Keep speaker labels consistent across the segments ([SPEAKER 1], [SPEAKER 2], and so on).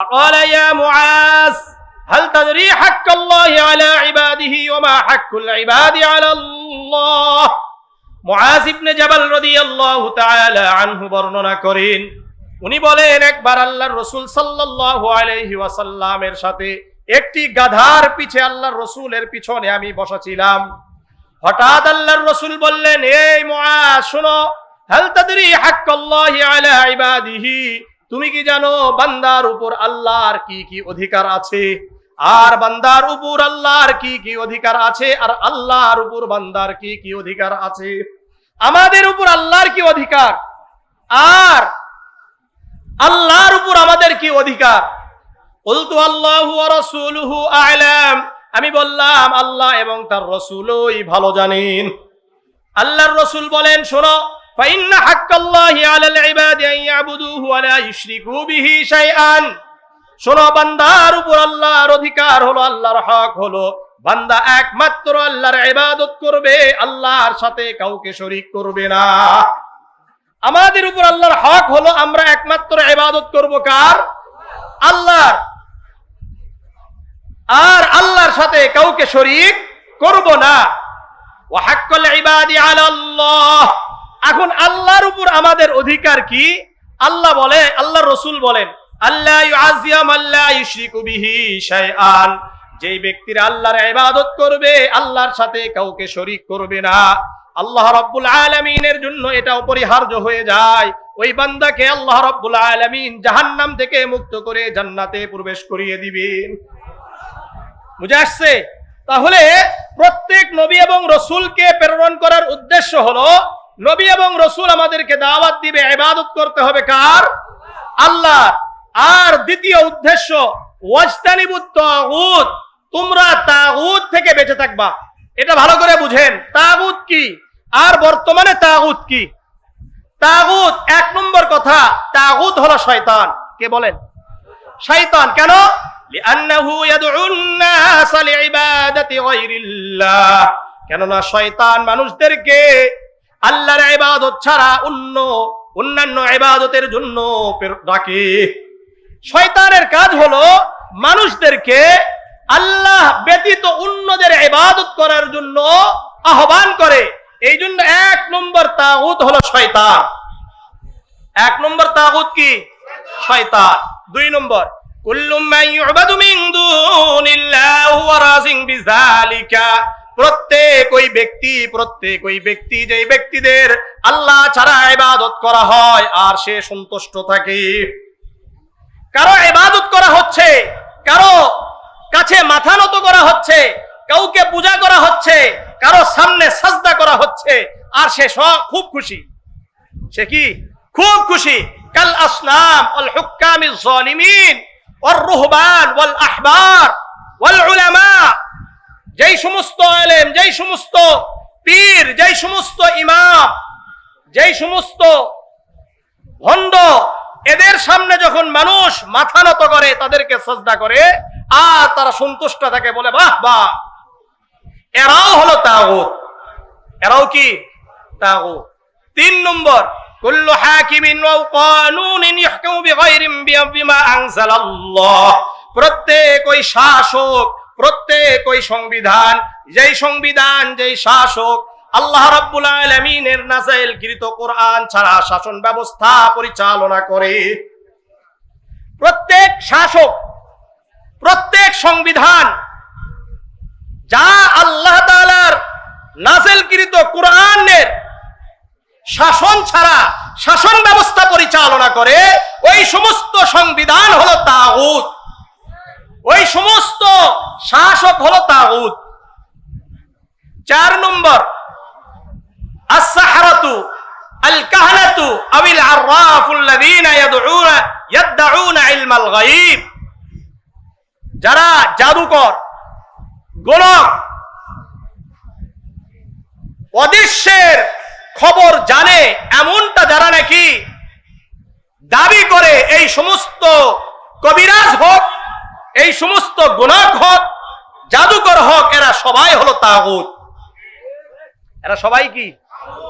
[SPEAKER 1] قال يا معاذ هل تدري حق الله على عباده وما حق العباد على الله মুআজ ইবনে জাবাল রাদিয়াল্লাহু তাআলা আনহু বর্ণনা করেন উনি বলেন একবার আল্লাহর রাসূল সাল্লাল্লাহু আলাইহি ওয়াসাল্লামের সাথে একটি গাধার পিছে আল্লাহর রাসূলের পিছনে আমি বসা ছিলাম হঠাৎ আল্লাহর রাসূল বললেন এই মুআজ শোনো হাল তাদরি হাক্কাল্লাহি আলা ইবাদিহি তুমি কি জানো বান্দার উপর আল্লাহর কি কি অধিকার আছে? আর বান্দার উপর আল্লাহর কি কি অধিকার আছে? আর আল্লাহর উপর বান্দার কি কি অধিকার আছে? আমাদের উপর আল্লাহর কি অধিকার? আর আল্লাহর উপর আমাদের কি অধিকার? বলতু আল্লাহ রসুলহু আলাম। আমি বললাম, আল্লাহ এবং তার রসুলই ভালো জানেন। আল্লাহর রসুল বলেন, শোনো فإن حق الله على العباد أن يعبدوه ولا يشركوا به شيئا শোনো বান্দার উপর আল্লাহর অধিকার হলো আল্লাহর হক হলো বান্দা একমাত্র আল্লাহর ইবাদত করবে আল্লাহর সাথে কাউকে শরীক করবে না আমাদের উপর আল্লাহর হক হলো আমরা একমাত্র ইবাদত করব কার আল্লাহর আর আল্লাহর সাথে কাউকে শরীক করব না ওয়াহাক্কাল ইবাদি আলাল্লাহ এখন আল্লাহর উপর আমাদের অধিকার কি? আল্লাহ বলে, আল্লাহ রসুল বলেন আল্লাহ ইউআযিয়াম আল্লাহ ব্যক্তিরা আল্লাহর ইবাদত করবে, আল্লাহর সাথে কাউকে শরীক করবে না। আল্লাহ রাব্বুল আলামিনের জন্য এটা অপরিহার্য হয়ে যায়। ওই বান্দাকে আল্লাহ রাব্বুল আলামিন জাহান্নাম থেকে মুক্ত করে জান্নাতে প্রবেশ করিয়ে দিবেন। বুঝে আসছে? তাহলে প্রত্যেক নবী এবং রসুলকে প্রেরণ করার উদ্দেশ্য হলো নবী এবং রসুল আমাদেরকে দাওয়াত দিবে এবাদত করতে হবে কার? আল্লাহ। আর দ্বিতীয় উদ্দেশ্য তোমরা তাগুত থেকে বেঁচে থাকবা। এটা ভালো করে বুঝেন। তাগুত কি? আর বর্তমানে তাগুত কি? তাগুত এক নম্বর কথা, তাগুত হলো শয়তান। কে বলেন? শয়তান। কেন? কেননা শয়তান মানুষদেরকে আল্লাহর ইবাদত ছাড়া অন্য অন্যান্য ইবাদতের জন্য ডাকে। শয়তানের কাজ হলো মানুষদেরকে আল্লাহ ব্যতীত অন্যদের ইবাদত করার জন্য আহ্বান করে। এই জন্য এক নম্বর তাগুত হলো শয়তান। এক নম্বর তাগুত কি? শয়তান। দুই নম্বর কুল্লু মান ইউবাদু মিন দুনিল্লাহ হুয়া রাজিন বিযালিকা। প্রত্যেক ওই ব্যক্তি, প্রত্যেক ওই ব্যক্তি যেই ব্যক্তিদের আল্লাহ ছাড়া ইবাদত করা হয় আর সে সন্তুষ্ট থাকে। কারও ইবাদত করা হচ্ছে, কারও কাছে মাথা নত করা হচ্ছে, কাউকে পূজা করা হচ্ছে, কারও সামনে সাজদা করা হচ্ছে, আর সে খুব খুশি। সে কি? খুব খুশি। কাল আসলাম ওয়াল হুক্কাম জালিমিন, ওয়ার রুহবান ওয়াল আহবার ওয়াল উলামা। যেই সমস্ত আলেম, যেই সমস্ত পীর, যেই সমস্ত ইমাম, যেই সমস্ত ভণ্ড, এদের সামনে যখন মানুষ মাথা নত করে, তাদেরকে সজদা করে, আর তারা সন্তুষ্ট থাকে বলে, বাহ বাহ। এরাও হলো তাগুত। এরাও কি? তাগুত। তিন নম্বর, কুল্লু হাকিমিন ওয়া কানুনিন ইহকামু বিগাইরিম বিমা আনজালাল্লাহ। প্রত্যেক ওই শাসক প্রত্যেক ওই সংবিধান, যেই সংবিধান, যেই শাসক, আল্লাহ রাব্বুল আলামিনের নাযাইল কৃত কোরআন ছাড়া শাসন ব্যবস্থা পরিচালনা করে। প্রত্যেক শাসক, প্রত্যেক সংবিধান, যা আল্লাহ তাআলার নাযিলকৃত কোরআনের শাসন ছাড়া শাসন ব্যবস্থা পরিচালনা করে, ওই সমস্ত সংবিধান হলো তাগুত। ওই সমস্ত শাসক হলো তাগুত। চার নম্বর আসাহারাতু আল কাহানাতু আবিল আররাফুল্লাযীনা ইয়াদউনা ইয়াদউনা ইলমাল গায়ব। যারা জাদুকর গোলক অদৃশ্যের খবর জানে, এমনটা যারা নাকি দাবি করে এই সমস্ত কবিরাজ হোক এই সমস্ত গোলক হোক জাদুকর হোক এরা সবাই হলো তাগুত। এরা সবাই কি?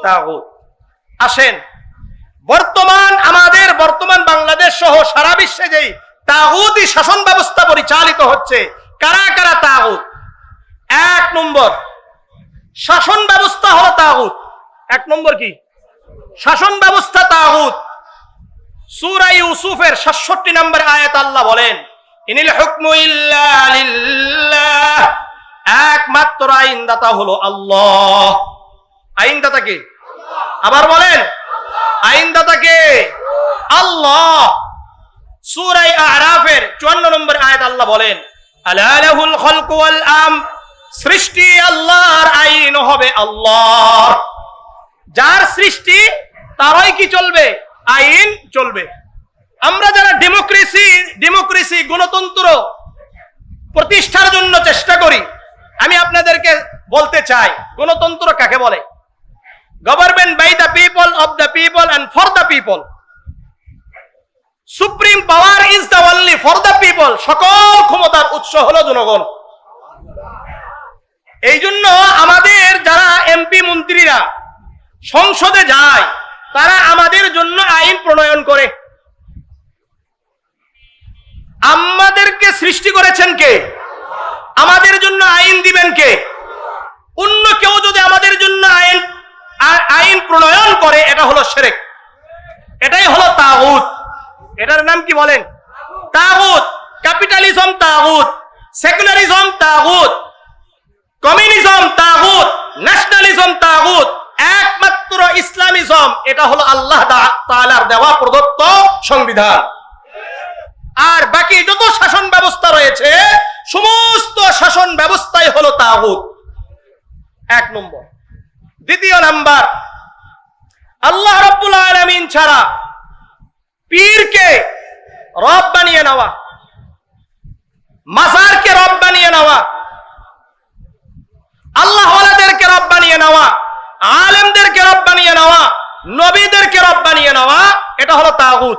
[SPEAKER 1] তাগুত। আসেন, বর্তমান আমাদের বর্তমান বাংলাদেশ সহ সারা বিশ্বে যেই তাগুতি শাসন ব্যবস্থা পরিচালিত হচ্ছে, কারা কারা তাগুত? এক নম্বর, শাসন ব্যবস্থা হলো তাগুত। এক নম্বর কি? শাসন ব্যবস্থা তাগুত। সূরা ইউসুফের 66 নম্বর আয়াত আল্লাহ বলেন একমাত্র আইনদাতা হলো আল্লাহ। আইনদাতা কে? আবার বলেন, আইনদাতা কে? আল্লাহ। সূরায়ে আরাফের 54 নম্বর আয়াত আল্লাহ বলেন আম সৃষ্টি আল্লাহর আইন হবে আল্লাহ। যার সৃষ্টি, তারাই কি চলবে? আইন চলবে। আমরা যারা ডেমোক্রেসি ডেমোক্রেসি গণতন্ত্র প্রতিষ্ঠার জন্য চেষ্টা করি, আমি আপনাদেরকে বলতে চাই, গণতন্ত্র কাকে বলে? Government by the people of the people and for the people supreme power is the only for the people সকল ক্ষমতার উৎস হলো জনগণ। এই জন্য আমাদের যারা এমপি মন্ত্রীরা সংসদে যায়, তারা আমাদের জন্য আইন প্রণয়ন করে। আমাদেরকে সৃষ্টি করেছেন কে? আমাদের জন্য আইন দিবেন কে? অন্য কেউ যদি আমাদের জন্য আইন আইন প্রণয়ন করে, এটা হলো সেরেক। এটাই হলো তাগুত। এটার নাম কি বলেন? তাগুত। ক্যাপিটালিজম তাগুত। সেকুলারিজম তাগুত। কমিউনিজম তাগুত। ন্যাশনালিজম তাগুত। একমাত্র ইসলামিজম, এটা হলো আল্লাহ তাআলার দেওয়া প্রদত্ত সংবিধান। আর বাকি যত শাসন ব্যবস্থা রয়েছে, সমস্ত শাসন ব্যবস্থাই হলো তাগুত। এক নম্বর। দ্বিতীয় নাম্বার, আল্লাহ রাব্বুল আলামিন ছাড়া পীরকে রব বানিয়ে নেওয়া, মাজারকে রব বানিয়ে নেওয়া, আল্লাহ রব বানিয়ে নেওয়া, আলেমদেরকে রব বানিয়ে নেওয়া, নবীদেরকে রব বানিয়ে নেওয়া, এটা হলো তাগুত।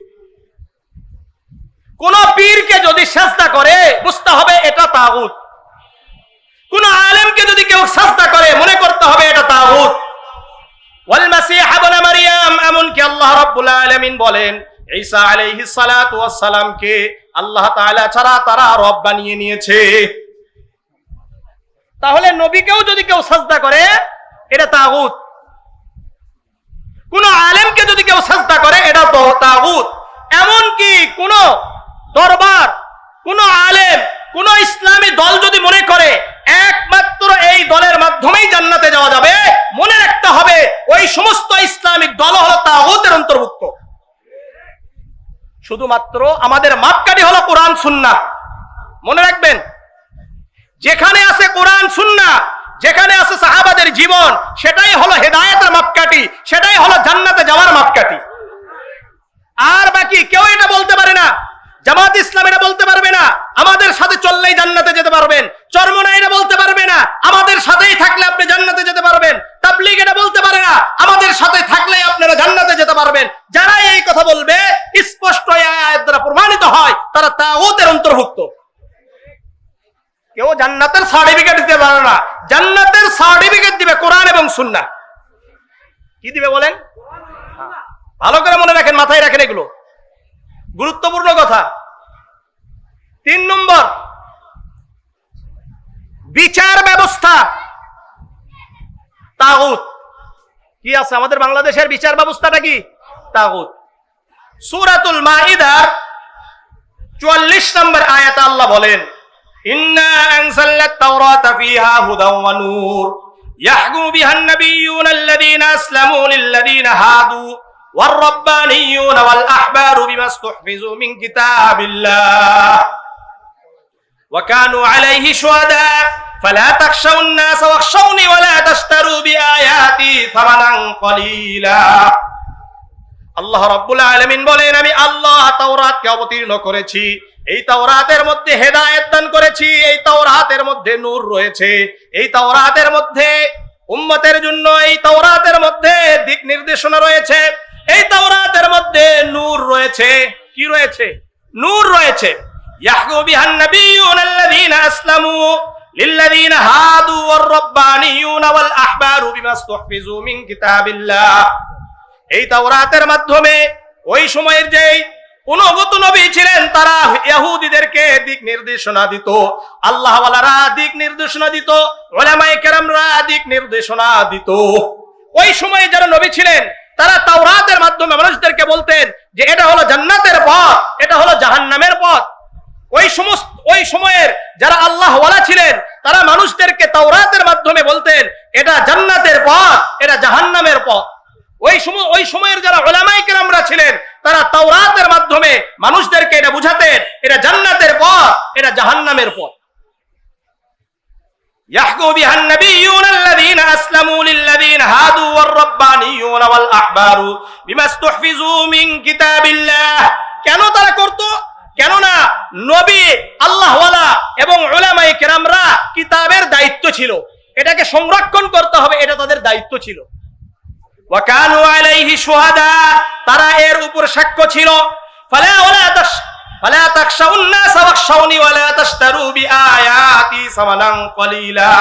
[SPEAKER 1] কোন পীরকে যদি সাজদা করে, বুঝতে হবে এটা তাগুত। কোন আলেমকে যদি কেউ সাজদা করে, মনে করতে হবে এটা তাগুত। ওয়াল মাসিহ ইবনে মারইয়াম এমনকি আল্লাহ রাব্বুল আলামিন বলেন, ঈসা আলাইহিস সালাতু ওয়াস সালামকে আল্লাহ তাআলা ছাড়া তারা রব বানিয়ে নিয়েছে। তাহলে নবীকেও যদি কেউ সাজদা করে, এটা তাগুত। কোন আলেমকে যদি কেউ সাজদা করে, এটা তাগুত। এমনকি কোন দরবার। কোন আলেম, কোন ইসলামী দল যদি মনে করে, একমাত্র এই দলের মাধ্যমেই জান্নাতে যাওয়া যাবে, মনে রাখতে হবে ওই সমস্ত ইসলামিক দল হলো তাগুতের অন্তর্ভুক্ত। শুধুমাত্র আমাদের মাপকাঠি হলো কোরআন সুন্না মনে রাখবেন, যেখানে আছে কোরআন সুন্না যেখানে আছে সাহাবাদের জীবন, সেটাই হলো হেদায়েতের মাপকাঠি, সেটাই হলো জান্নাতে যাওয়ার মাপকাঠি। আর বাকি কেউ এটা বলতে পারে না। জামাত ইসলাম এটা বলতে পারবে না, আমাদের সাথে চললেই জান্নাতে যেতে পারবেন। চরমনা এটা বলতে পারবে না, আমাদের সাথেই থাকলে আপনি জান্নাতে যেতে পারবেন। তাবলিগ এটা বলতে পারে না, আমাদের সাথে থাকলেই আপনারা জান্নাতে যেতে পারবেন। যারা এই কথা বলবে, স্পষ্ট আয়াত দ্বারা প্রমাণিত হয়, তারা তাগুতের অন্তর্ভুক্ত। কেউ জান্নাতের সার্টিফিকেট দিতে পারে না, জান্নাতের সার্টিফিকেট দিবে কোরআন এবং সুন্নাহ। কি দিবে বলেন? ভালো করে মনে রাখেন, মাথায় রাখেন এগুলো। গুরুত্বপূর্ণ কথা। তিন নম্বর, বিচার ব্যবস্থা। তাগুত। কি আছে? আমাদের বাংলাদেশের বিচার ব্যবস্থাটা কি? তাগুত। সুরাতুল মাইদার চুয়াল্লিশ নম্বর আয়াত আল্লাহ বলেন, ইন্না হাদু। والربانيون والأحبار بما استحفظوا من كتاب الله وكانوا عليه شهداء فلا تخشوا الناس واخشوني ولا تشتروا بآياتي ثمنا قليلا আল্লাহ রাব্বুল আলামিন বলেন আমি আল্লাহ তাওরাতকে অবতীর্ণ করেছি এই তাওরাতের মধ্যে হেদায়েত দান করেছি এই তাওরাতের মধ্যে নূর রয়েছে এই তাওরাতের মধ্যে উম্মতের জন্য এই তাওরাতের মধ্যে দিক নির্দেশনা রয়েছে এই তাওরাতের মধ্যে নূর রয়েছে। কি রয়েছে? নূর রয়েছে। ইয়াহকু বিহান নাবিয়ুন আল্লাযীনা আসলামু হাদু ওয়ার রাব্বানিয়ুন ওয়াল আহবারু বিমা ইসতুহফিজু মিন কিতাবিল্লাহ। এই তাওরাতের মাধ্যমে ওই সময়ের যেই অনুগত নবী ছিলেন, তারা ইহুদিদেরকে দিক নির্দেশনা দিত আল্লাহ ওয়ালারা দিক নির্দেশনা দিত, ওলামায়ে কেরামরা দিক নির্দেশনা দিত। ওই সময়ে যারা নবী ছিলেন তারা তাওরাতের মাধ্যমে মানুষদেরকে বলতেন যে এটা হলো জান্নাতের পথ, এটা হলো জাহান্নামের পথ। ওই সমস্ত, ওই সময়ের যারা আল্লাহ ওয়ালা ছিলেন, তারা মানুষদেরকে তাওরাতের মাধ্যমে বলতেন, এটা জান্নাতের পথ, এটা জাহান্নামের পথ। ওই সময়, ওই সময়ের যারা ওলামাই কেরামরা ছিলেন, তারা তাওরাতের মাধ্যমে মানুষদেরকে এটা বুঝাতেন, এটা জান্নাতের পথ, এটা জাহান্নামের পথ। يحكم بها النبيون الذين أسلموا للذين هادوا والربانيون والأحبار بما استحفظوا من كتاب الله কেন তারা করত কেননা নবী আল্লাহওয়ালা এবং ওলামাই কেরামরা কিতাবের দায়িত্ব ছিল এটাকে সংরক্ষণ করতে হবে এটা তাদের দায়িত্ব ছিল ওয়াকানু আলাইহি শুহাদা তারা এর উপর সাক্ষ্য ছিল ফালা ওয়ালা ফালা তাখশাউন নাস ওয়াখশাউনি ওয়ালা তাশতারু বিআয়াতি সামানান কলিলা।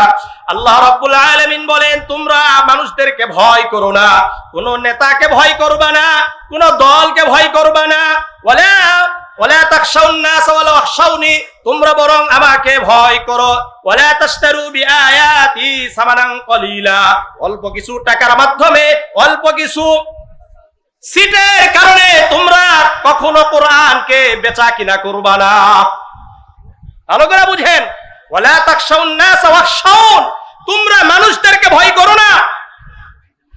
[SPEAKER 1] আল্লাহ রাব্বুল আলামিন বলেন, তোমরা মানুষদেরকে ভয় করো না, কোন নেতাকে ভয় করবা না, কোন দলকে ভয় করবা না। ওয়ালা ওয়ালা তাখশাউন নাস ওয়ালা ওয়াখশাউনি, তোমরা বরং আমাকে ভয় করো। ওয়ালা তাশতারু বিআয়াতি সামানান কলিলা। অল্প কিছু টাকার মাধ্যমে, অল্প কিছু সিটের কারণে তোমরা কখনো কোরআনকে বেচা কিনা করবা না। ভালো করে বুঝেন। তোমরা মানুষদেরকে ভয় করো না।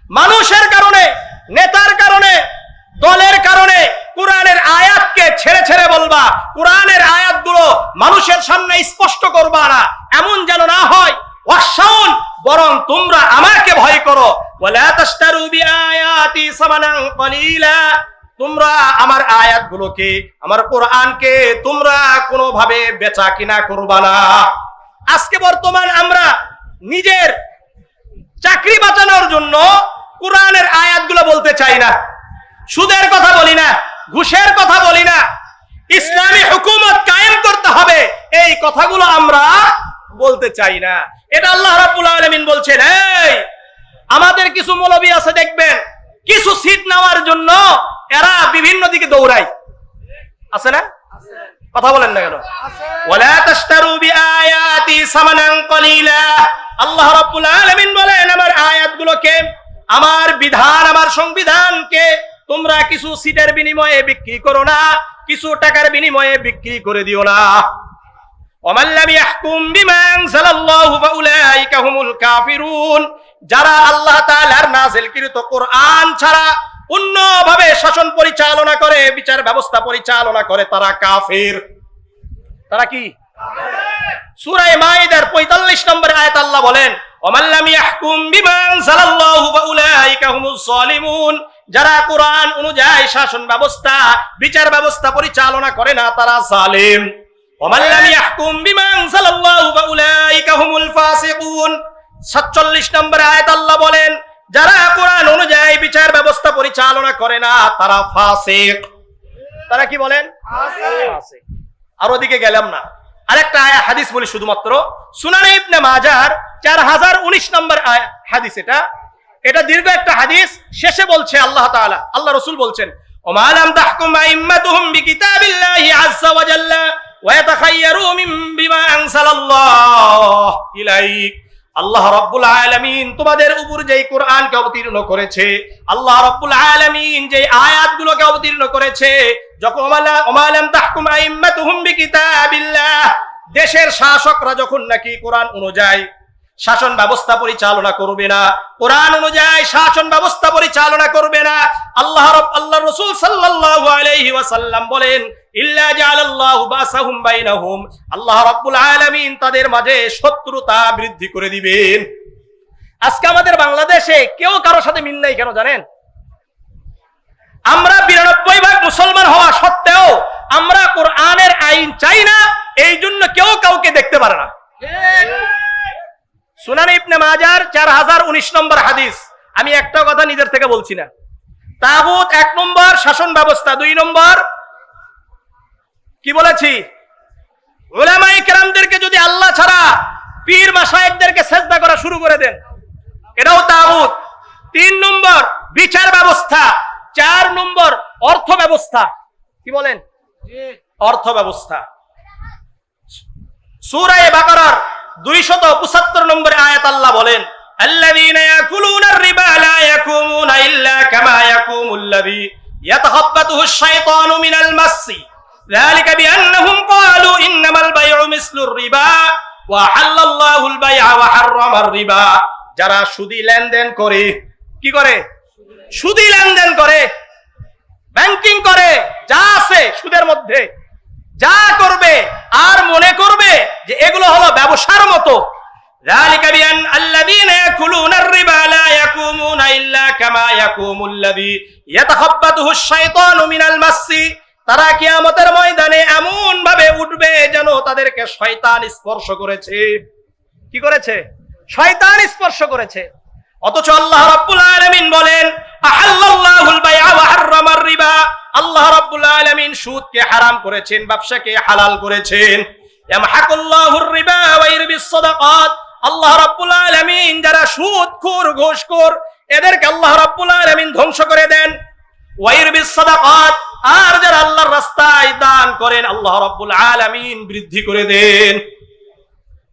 [SPEAKER 1] মানুষের কারণে, নেতার কারণে, দলের কারণে কোরআনের আয়াতকে ছেড়ে ছেড়ে বলবা। কোরআনের আয়াতগুলো মানুষের সামনে স্পষ্ট করবা না। এমন যেন না হয় বরং তোমরা আমাকে ভয় করো। তোমরা আমার আয়াতগুলোকে, আমার কোরআনকে তোমরা কোনোভাবে বেচা কিনা করবা না। আজকে বর্তমান আমরা নিজের চাকরি বাঁচানোর জন্য কোরআনের আয়াতগুলো বলতে চাই না। সুদের কথা বলি না, ঘুষের কথা বলি না। ইসলামী হুকুমত কায়েম করতে হবে, এই কথাগুলো আমরা বলতে চাই না। এটা আল্লাহ রাব্বুল আলামিন বলছেন, এই, আমাদের কিছু মৌলবী আছে দেখবেন, কিছু সিট নেওয়ার জন্য এরা বিভিন্ন দিকে দৌড়ায়। আছে না? কথা বলেন না কেন? আল্লাহ বলেন, আমার আয়াতগুলোকে, আমার বিধান, আমার সংবিধানকে তোমরা কিছু সিটের বিনিময়ে বিক্রি করো না, কিছু টাকার বিনিময়ে বিক্রি করে দিও না। যারা আল্লাহ কোরআন ছাড়া অন্যভাবে শাসন পরিচালনা করে, বিচার ব্যবস্থা পরিচালনা করে, তারা কাফির। তারা কি? সূরায়ে মাইদার 45 নম্বর আয়াত আল্লাহ বলেন যারা কোরআন অনুযায়ী শাসন ব্যবস্থা, বিচার ব্যবস্থা পরিচালনা করে না, তারা জালিম। ওমান লাম ইয়াহকুম বিমা আনসালাল্লাহু ফাউলাইকা ফাসিকুন। 47 নম্বর আয়াত আল্লাহ বলেন যারা কোরআন অনুযায়ী বিচার ব্যবস্থা পরিচালনা করে না তারা ফাসিক। তারা কি বলেন? ফাসিক। আর ওদিকে গেলাম না। আরেকটা আয়াত হাদিস বলি শুধুমাত্র। সুনানে ইবনে মাজার 4019 নম্বর আয়াত হাদিস এটা। এটা দীর্ঘ একটা হাদিস। শেষে বলছে আল্লাহ তাআলা আল্লাহ রাসূল বলছেন ওমা লাম তাহকুম আইম্মাতুহুম বিকিতাবিল্লাহি আজ্জা ওয়া জাল্লা। ওয়াতাখায়্যারু মিন বিমা আনসালাল্লাহ। ইলাইক। আল্লাহ রব্বুল আলমিন তোমাদের উপর যেই কোরআনকে অবতীর্ণ করেছে, আল্লাহ রব্বুল আলমিন যে আয়াতগুলোকে অবতীর্ণ করেছে, যখন দেশের শাসকরা যখন নাকি কোরআন অনুযায়ী শাসন ব্যবস্থা পরিচালনা করবে না। কোরআন অনুযায়ী শাসন ব্যবস্থা পরিচালনা করবে না। আল্লাহ আল্লাহ রসুল সাল্লাল্লাহু আলাইহি ওয়াসাল্লাম বলেন আল্লাহ তাদের মাঝে শত্রুতা বৃদ্ধি করে দিবেন। আজকে আমাদের বাংলাদেশে কেউ কারোর সাথে মিল নাই কেন জানেন? আমরা বিরানব্বই ভাগ মুসলমান হওয়া সত্ত্বেও আমরা কোরআনের আইন চাই না এই জন্য কেউ কাউকে দেখতে পারে না। সুনান ইবনে মাজার চার হাজার উনিশ নম্বর হাদিস। আমি একটা কথা নিজের থেকে বলছি না। তাগুত এক নম্বর শাসন ব্যবস্থা দুই নম্বর। কি বলেছি? ওলামাই কেরামদেরকে যদি আল্লাহ ছাড়া পীর সেজদা করা শুরু করে দেন এটাও তাগুত। তিন নম্বর বিচার ব্যবস্থা। চার নম্বর অর্থ ব্যবস্থা। কি বলেন? অর্থ ব্যবস্থা। সূরায়ে বাকারার 275 নম্বরে আয়াত আল্লাহ বলেন الذين يأكلون الربا لا يقومون إلا كما يقوم الذي يتخبطه الشيطان من المس ذلك بأنهم قالوا إنما البيع مثل الربا وحل الله البيع وحرم الربا যারা সুদি লেনদেন করে কি করে সুদি লেনদেন করে ব্যাংকিং করে যা আছে সুদের মধ্যে যা করবে আর মনে করবে যে এগুলো হলো ব্যবসার মতো ذلك بأن الذين يأكلون الربا لا يقومون إلا كما يقوم الذي يتخبطه الشيطان من المس তারা কিয়ামতের ময়দানে এমন ভাবে উঠবে যেন তাদেরকে শয়তান স্পর্শ করেছে কি করেছে শয়তান স্পর্শ করেছে অথচ আল্লাহ রাব্বুল আলামিন বলেন আহাল্লাল্লাহুল বাইআ ওয়া হাররামার রিবা আল্লাহ রাব্বুল আলামিন সুদকে হারাম করেছেন, ব্যবসাকে হালাল করেছেন। ইয়ামহাকুল্লাহুর রিবা ওয়া ইরবিস সাদাকাত। আল্লাহ রাব্বুল আলামিন যারা সুদখোর ঘুষখোর, এদেরকে আল্লাহ রাব্বুল আলামিন ধ্বংস করে দেন। ওয়া ইরবিস সাদাকাত। আর যারা আল্লাহর রাস্তায় দান করেন, আল্লাহ রাব্বুল আলামিন বৃদ্ধি করে দেন।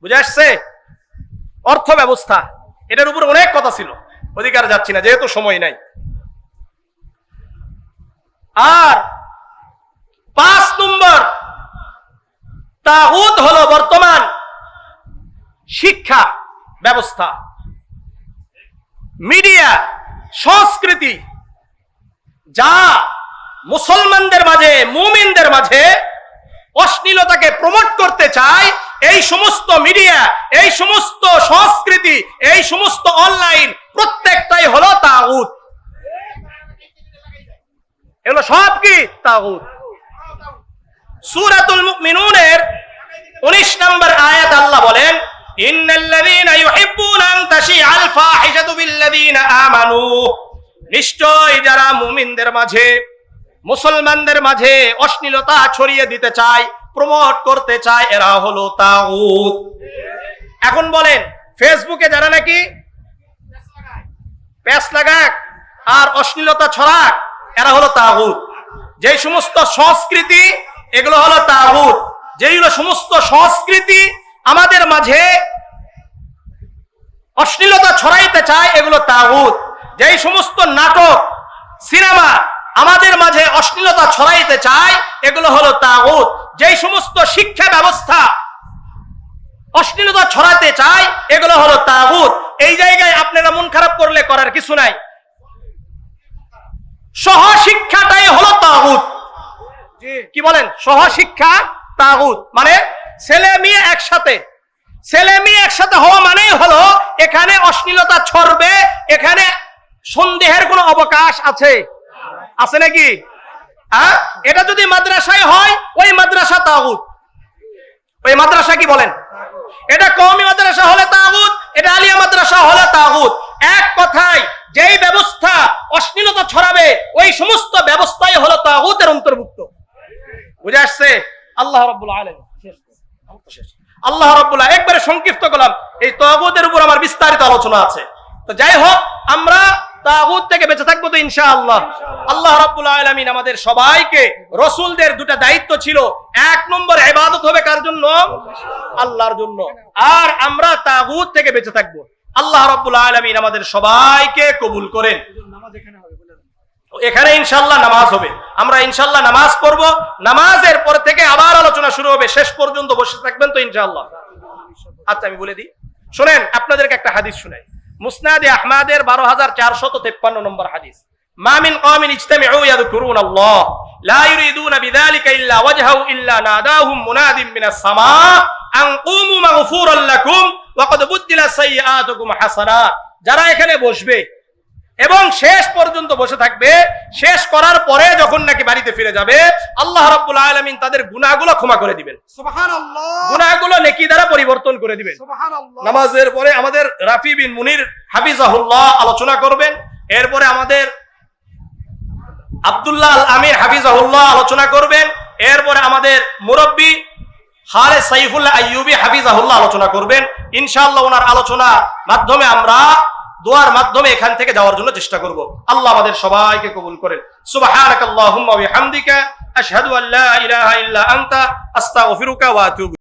[SPEAKER 1] বুঝে আসছে? অর্থ ব্যবস্থা এটার উপর অনেক কথা ছিল। অধিকার যাচ্ছি না, যেহেতু সময় নাই। আর পাঁচ নম্বর তাহুদ হলো বর্তমান শিক্ষা ব্যবস্থা। মিডিয়া, সংস্কৃতি, যা মুসলমানদের মাঝে, মুমিনদের মাঝে অশ্লীলতাকে প্রমোট করতে চায়, এই সমস্ত মিডিয়া, এই সমস্ত সংস্কৃতি, এই সমস্ত অনলাইন প্রত্যেকটাই হলো তাগুত। এগুলো সব কি? তাগুত। সূরাতুল মুমিনুনের 19 নম্বর আয়াত আল্লাহ বলেন মুসলমানদের মাঝে ছড়িয়ে দিতে চায়, প্রমোট করতে চায়, এরা এখন বলেন, ফেসবুকে যারা নাকি প্যাস লাগাক আর অশ্লীলতা ছড়াক এরা হলো তাগুত। যে সমস্ত সংস্কৃতি, এগুলো হলো তাগুত। যেগুলো সমস্ত সংস্কৃতি আমাদের মাঝে অশ্লীলতা ছড়াইতে চায়, এগুলো তাগুত। যেই সমস্ত নাটক, সিনেমা আমাদের মাঝে অশ্লীলতা ছড়াইতে চায়, এগুলো হলো তাগুত। যেই সমস্ত শিক্ষা ব্যবস্থা অশ্লীলতা ছড়াতে চায়, এগুলো হলো তাগুত। এই জায়গায় আপনারা মন খারাপ করলে করার কিছু নাই। সহশিক্ষাটাই হলো তাগুত। কি বলেন? সহশিক্ষা তাগুত। মানে ছেলে মেয়ে একসাথে। ছেলে মেয়ে একসাথে হওয়া মানেই হলো এখানে অশ্লীলতা ছড়বে এখানে সন্দেহের কোনো অবকাশ আছে। আছে নাকি? হ্যাঁ? এটা যদি মাদ্রাসায় হয় ওই মাদ্রাসা তাগুত। ওই মাদ্রাসা কি বলেন? এটা কওমি মাদ্রাসা হলে তাগুত এটা আলিয়া মাদ্রাসা হলে তাগুত। এক কথায় যেই ব্যবস্থা অশ্লীলতা ছড়াবে ওই সমস্ত ব্যবস্থাই হলো তাগুতের অন্তর্ভুক্ত। বুঝে আসছে? আল্লাহ রাব্বুল শেষ। আল্লাহ রাব্বুল আলামিন একবারে সংক্ষিপ্ত করলাম। এই তাগুতের উপর আমার বিস্তারিত আলোচনা আছে। তো যাই হোক আমরা তাগুত থেকে বেঁচে থাকব তো ইনশাআল্লাহ। আল্লাহ রাব্বুল আলামিন আমাদের সবাইকে রসুলদের দুটা দায়িত্ব ছিল। এক নম্বর ইবাদত হবে কার জন্য? আল্লাহর জন্য। আর আমরা তাগুত থেকে বেঁচে থাকব। আল্লাহ রাব্বুল আলামিন আমাদের সবাইকে কবুল করেন। এখানে ইনশাল্লাহ নামাজ হবে। আমরা ইনশাল্লাহ নামাজ পড়ব। নামাজের পর থেকে আবার আলোচনা শুরু হবে। শেষ পর্যন্ত বসে থাকবেন তো ইনশাল্লাহ আচ্ছা আমি বলে দিই। শোনেন, আপনাদেরকে একটা হাদিস শুনাই। মুসনাদে আহমাদের বারো হাজার চারশত তেপ্পান্ন নম্বর হাদিস। মামিন কমিন ইজতামিউ ইয়াযকুরুন আল্লাহ। লা ইউরিদুনা বিযালিকা ইল্লা ওয়াজহাহু ইল্লা নাদাহুম মুনাদিম মিনাস সামা। যারা এখানে বসবে এবং শেষ পর্যন্ত বসে থাকবে শেষ করার পরে যখন নাকি বাড়িতে ফিরে যাবে আল্লাহ রাব্বুল আলামিন তাদের গুনাহগুলো ক্ষমা করে দিবেন।
[SPEAKER 2] সুবহানাল্লাহ।
[SPEAKER 1] গুনাহগুলো নেকি দ্বারা পরিবর্তন করে দিবেন।
[SPEAKER 2] সুবহানাল্লাহ।
[SPEAKER 1] নামাজের পরে আমাদের রাফি বিন মুনির হাফিজাহুল্লাহ আলোচনা করবেন। এরপরে আমাদের আব্দুল্লাহ আল আমির হাফিজাহুল্লাহ আলোচনা করবেন। এরপরে আমাদের মুরব্বী সাইফুল্লাহ হাফিজাহুল্লাহ আলোচনা করবেন। ইনশাআল্লাহ ওনার আলোচনা মাধ্যমে আমরা দোয়ার মাধ্যমে এখান থেকে যাওয়ার জন্য চেষ্টা করব। আল্লাহ আমাদের সবাইকে কবুল করেন। সুবহানাকাল্লাহুম্মা বিহামদিকা, আশহাদু আল্লা ইলাহা ইল্লা আনতা, আস্তাগফিরুকা ওয়া আতুবু